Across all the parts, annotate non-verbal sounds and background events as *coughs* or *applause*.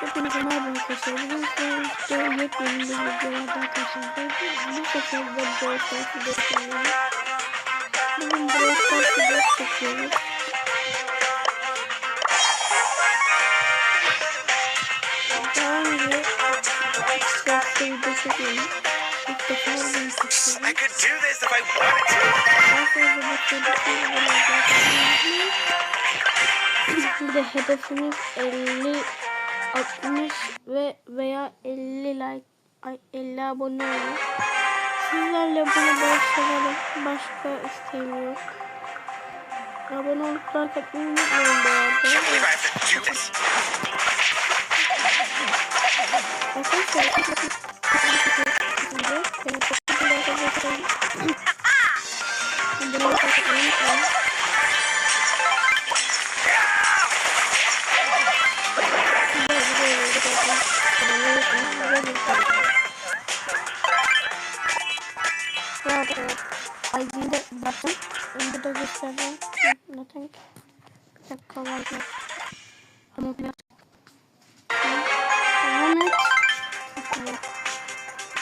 Hepinize merhaba arkadaşlar. Bugün sizlerle yepyeni bir videolardan karşınızdayım. Bu sefer de Brawl Stars videosu çekiyoruz. Bugün Brawl Stars videosu çekiyoruz. Daha önce Brawl Stars video çekiyorum. İlk defa bunu çekiyorum. I could do this if I wanted to. Daha fazla beklediklerimi *laughs* Bir de hedefimiz 50 60 ve veya 50 like ay 50 abone olmak. Sizlerle bunu başlayalım. Başka isteğim yok. Abone olup like atmayı unutmayın bu arada. Arkadaşlar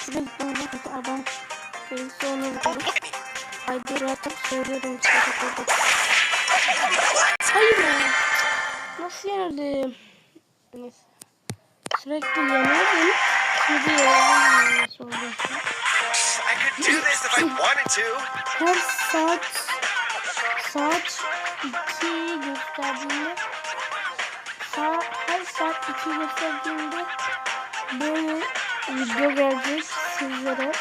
Şurada gitmem kötü adam. Birisi onu vurdu. Haydi rahatım söylüyorum. Hayır ya. Nasıl yerdim? Neyse. Sürekli yanıyordum. Şimdi to. Her saat saat 2 gösterdiğinde saat, her saat 2 gösterdiğinde böyle video gelecek sizlere.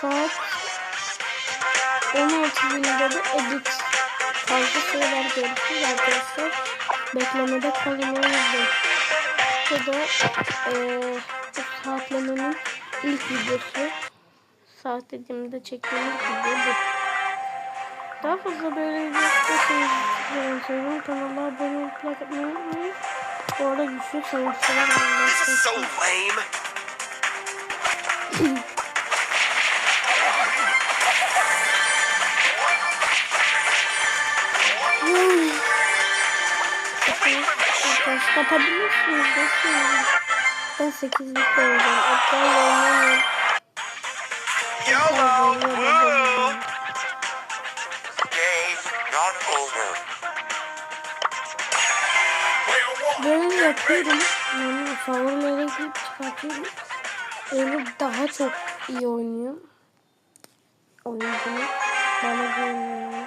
Saat 16.00'da da edit fazla şeyler görürsünüz arkadaşlar. Beklemede yüzden. Bu da bu saatlemenin ilk videosu saat dediğimde çektiğimiz video. Daha fazla böyle video istiyorsanız. Kanala abone atmayı unutmayın. Bu arada güçlü savaşçılar lame. Arkadaş kapatabilirsiniz. Bekleyin. Ben 8'lik olacağım. Hatta oynamıyorum. YOLO! Böyle yapıyorum. Yani favorilere girip çıkartıyorum. Öyle daha çok iyi oynuyor. Oyuncunu bana güveniyor.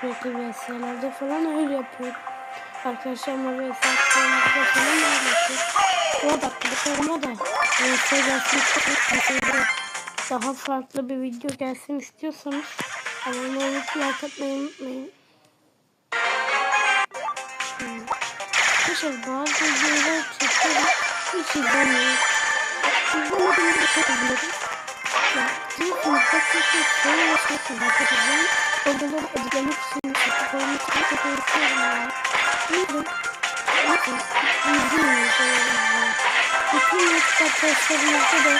Sürekli VS'lerde falan öyle yapıyor. Arkadaşlarımla VS attığımızda falan öyle yapıyor. Arada arkadaşlarıma da VS gelsin daha farklı bir video gelsin istiyorsanız abone olup like atmayı unutmayın. Arkadaşlar bazı videolar çekiyorum. Hiç izlemiyorum. İzlemediğimde de çok diyorsunuz bak çok çok şöyle yapıyorsun arkadaşlar. Orada da editlemek için çekip olmak için çok uğraşıyorum ya. Neyse. Neyse. İzlemiyorum. Bütün YouTube arkadaşlarımızda da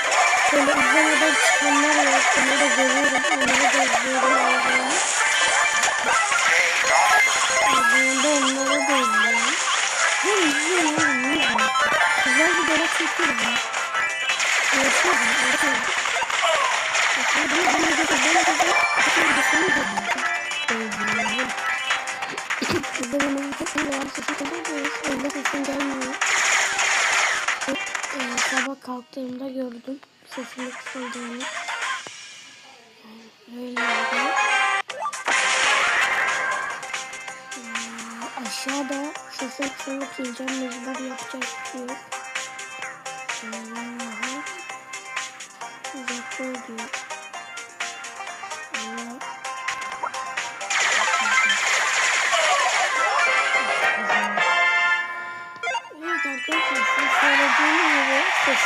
böyle izlemeden çıkanlar var. Onları da görüyorum. Onları da izliyorum. Arada onları da izliyorum. Güzel bir dönem çekiyorum ya. Uğraşıyorum. Uğraşıyorum. Sabah kalktığımda gördüm sesimi kısıldığını. Öyle oldu. Ee, Aşağıda sesimi kısılmak ineceğim mecbur yapacak bir şey yok. Allah'a uzakta. Allah. Evet arkadaşlar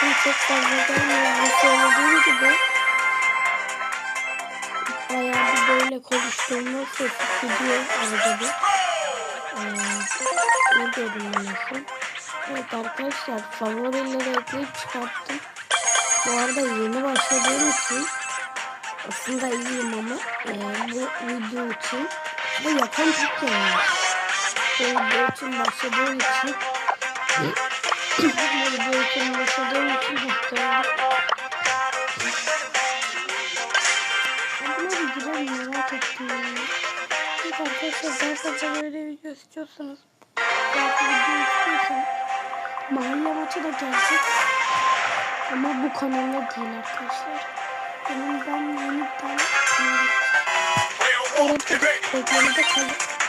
siz çok fazla gelmiyor. Ve söylediğim gibi bayağı bir böyle konuştuğumda ses gidiyor arada. Ee, ne diyordum? Evet arkadaşlar favorileri ekleyip çıkarttım. Bu arada yeni başladığım için aslında iyiyim ama e, bu video için ve yapan çok yanlış. video için başladığı için video için başladığım için hatta Buna bir girelim merak ettim. Evet arkadaşlar daha fazla böyle video istiyorsanız fazla video istiyorsanız mahalle maçı da gelecek. Ama bu kanalda değil arkadaşlar. Benim ben yeni bir tane kanal Evet, beklemede kalın.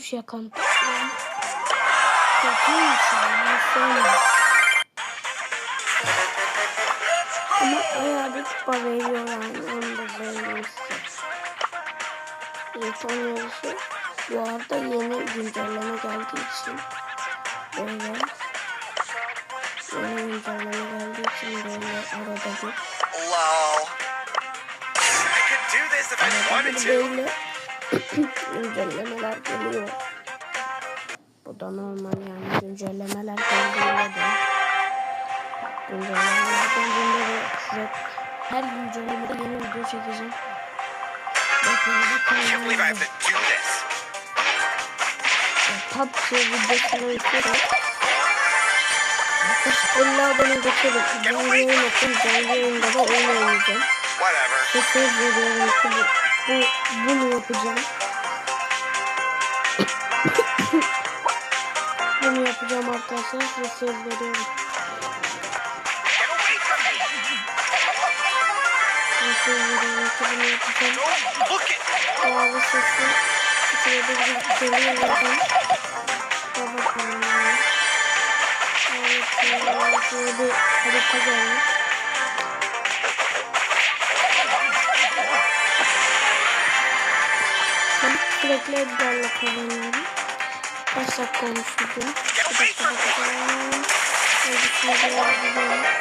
Kötüymüş yakan. Kötüymüş yani. Söyle. Ama bayağı bir kupa veriyor yani. Onu da size. İnsan yarışı bu arada yeni güncelleme geldiği için böyle yeni güncelleme geldiği için böyle arada bir Lol. I could do this if I wanted to. böyle güncellemeler geliyor. Bu da normal yani güncellemeler geldiğinde de güncellemeler geldiğinde de size her güncellemede yeni video çekeceğim. Bakın bu this. PUBG videosunu izlerim. Yaklaşık 50 abone geçelim. Canlı yayın yapayım. Canlı yayında da oyun oynayacağım. Söz veriyorum ki bu, bu, bunu yapacağım. *coughs* bunu yapacağım arkadaşlar ve söz veriyorum. Söz veriyorum ki bunu yapacağım. Doğalı sesi içine bir bir oradan. Baba kanalına. Evet, şöyle bir harita gelmiş. Sürekli Edgar'la kazanıyorum. Kaç dakika olmuş video? Get away from me.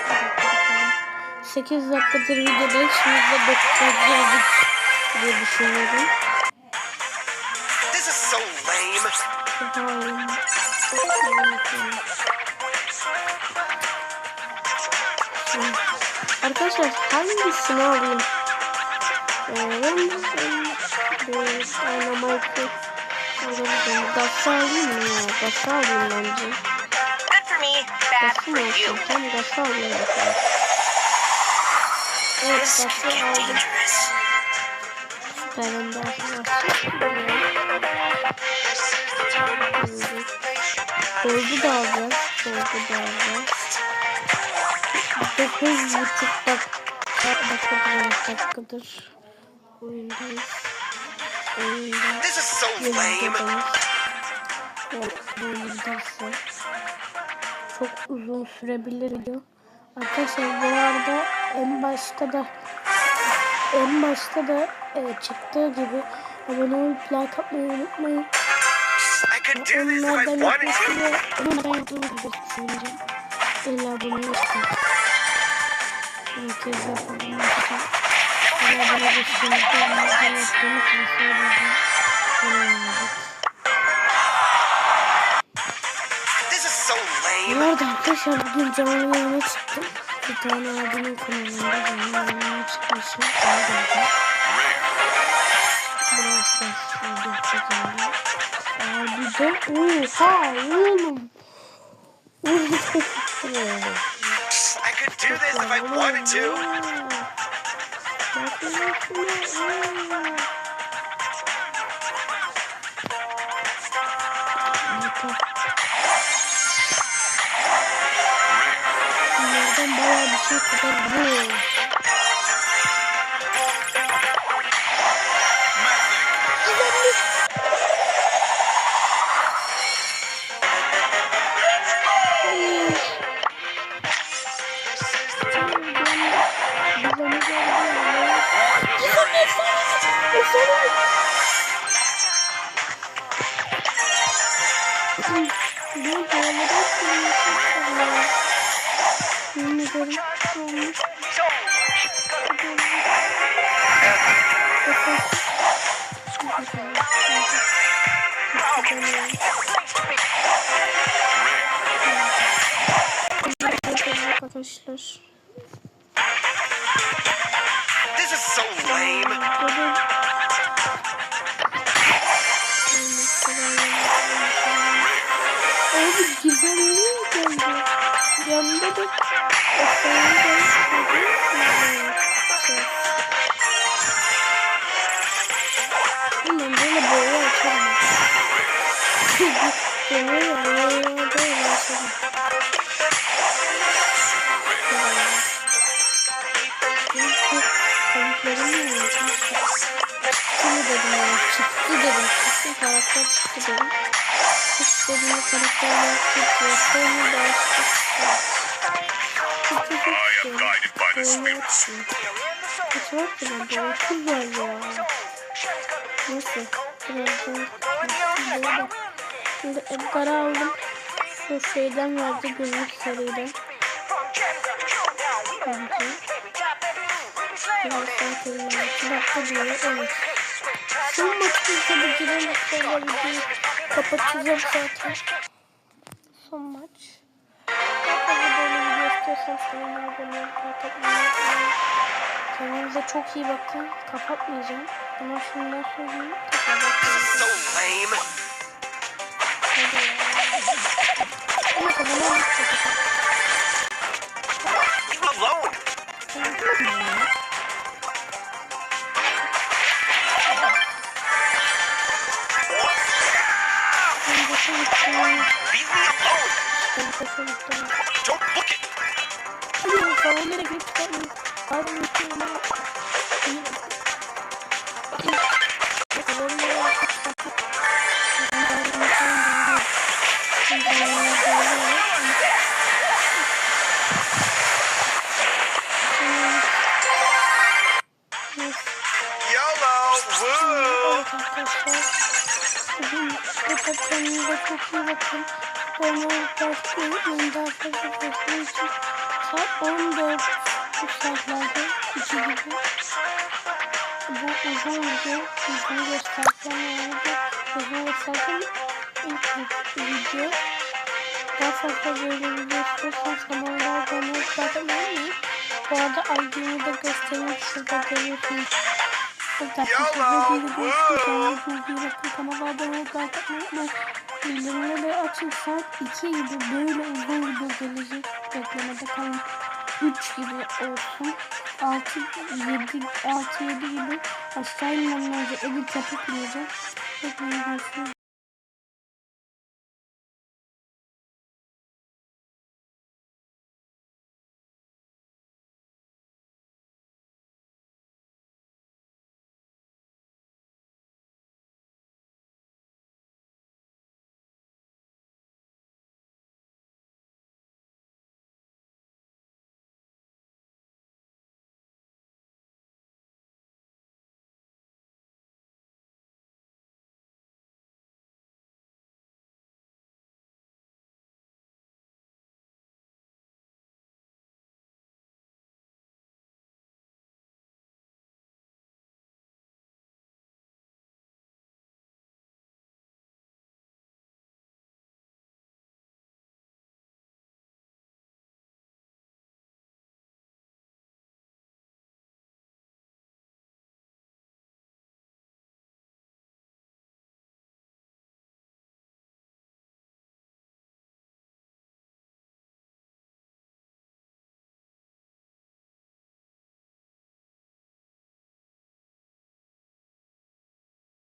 8 dakikadır videodayız. Şimdi de 9 girdik diye düşünüyorum. This is so lame. Arkadaşlar hangisini alayım? Ee, ben bir Dynamite'ı alabilirim. Gas'ı alayım mı ya? Gas'ı alayım bence. For mı alsam? Tam Gas'ı alayım bakalım. Evet get aldım. Süperinde arkadaşlar. Goldu da alacağız. Goldu da alacağız. 9 buçuk dakika, dakikadır oyundayız. Oyunda This is so lame. yayındayız. Oyundaysa çok uzun sürebilir video. Arkadaşlar bu arada en başta da en başta da e, çıktığı gibi abone olup like atmayı unutmayın. Onlardan to. ve onlardan yaptığımı gibi düşüneceğim. İlla bunu yapacağım. Herkes yapalım. İlla Bu arada arkadaşlar bugün canlı yayına çıktım. Bir tane abinin kanalında canlı yayına çıkmışım. Burası da şurada çekildi. Abi de oha oğlum. I could do this if I wanted to. Bunlardan bayağı bir şey kurtardım. Arkadaşlar. This is so lame. Abi güzelliği geldi. Yanında da. Bilmem böyle boya açarım. Boya boya böyle açarım. Kayıtlarım mı olmuş? Şimdi dedim yani çıktı dedim. Çıktı karakter çıktı dedim. İstediğim karakterler çıktı. Sonra da çıktı. Çıktı çıktı. Çıktı. Ki ben böyle güzel ya. Nasıl? Birazdan böyle. Şimdi Edgar'ı aldım. Şu şeyden verdi gümrük seriden. Bence. Birazdan kelime. İki dakika diyor. Evet. Son maçı tabii girelim. Sonra videoyu kapatacağım zaten. Son maç. Kendinize çok iyi bakın. Kapatmayacağım. Ama şundan söyleyeyim. Tekrar Hayır, salonlara girip çıkarmayın. Pardon, unutmayın. Hayır. Olmayı unutmayın. Daha fazla bakmak için saat 14 bu saatlerde 2 gibi. Bu uzun video. Uzun göstereceğim yani. Uzun göstereceğim ilk video. Daha fazla böyle video istiyorsanız kanalıma abone zaten unutmayın. Bu arada ID'mi de göstereyim. Şurada görüyorsunuz. Bildirimleri açın saat 2 gibi böyle uzun video gelecek. Beklemede kalın. 3 gibi olsun. 6 7 6 7 gibi aşağı inmem lazım. Edit yapıp ineceğim. Hepinize görüşürüz.